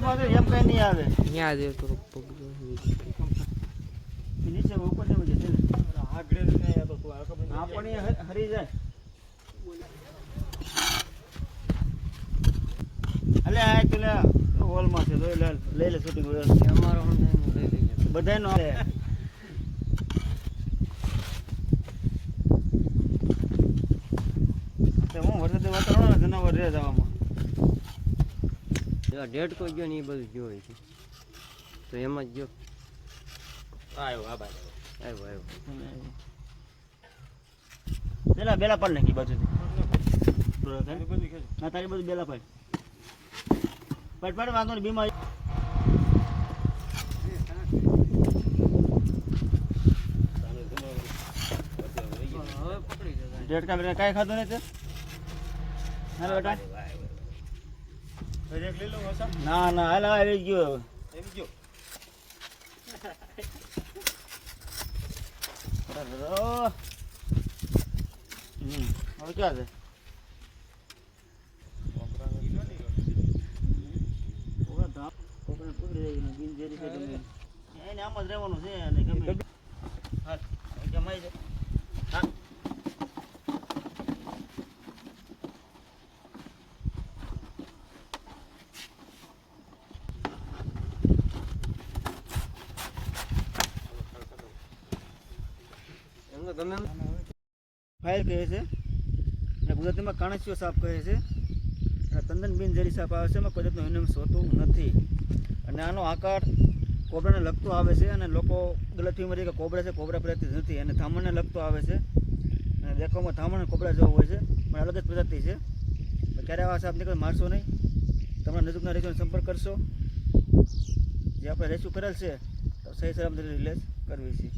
તો એમ કઈ નહીં આવે. થોડુંક નીચે ઉપર લેવું છે આગળ નહીં તો તું હરી જાય. અલે આ પેલા હોલમાં છે જોઈ લે લઈ લે શૂટિંગ અમારો તો હું વરસાદ વાતાવરણ જનાવર રહે જવામાં. ડેડ કોઈ ગયો ને એ બધું જોયું છે. તો એમાં જ ગયો. આવ્યો આ બાજુ. આવ્યો આવ્યો. બેલા બેલા પાડ નાખી બાજુ ના તારી બધું બેલા પાડ. પાડ પાડ વાંધો નહીં બીમારી. પકડી જતા. કાંઈ ખાધું નહીં તે? હા બેટા ના ના હાલ આવી ગયો હવે ક્યાં છે પકડી છે ગમે. એને આમ જ રહેવાનું છે અને ગમે હાલ જમાઈ જાય હા એમ તો ફાઇલ કહે છે. અને ગુજરાતીમાં કાણસીઓ સાપ કહે છે. અને તંદન બિનઝેરી સાપ આવે છે, એમાં જાતનું એનિમસ હોતું નથી. અને આનો આકાર કોબરાને લગતો આવે છે અને લોકો ગલતફહેમી કે કોબરા છે, કોબરા પ્રજાતિ નથી. અને ધામણને લગતો આવે છે. અને દેખાવમાં થામણ કોબરા જેવો હોય છે, પણ અલગ જ પ્રજાતિ છે. ક્યારે આવા સાપ નીકળે મારશો નહીં. તમારા નજીકના રેસ્ટોરન્ટ સંપર્ક કરશો. જે આપણે રેસ્યુ કરેલ છે, તો સહી સલામત રિલેઝ કરવી છે.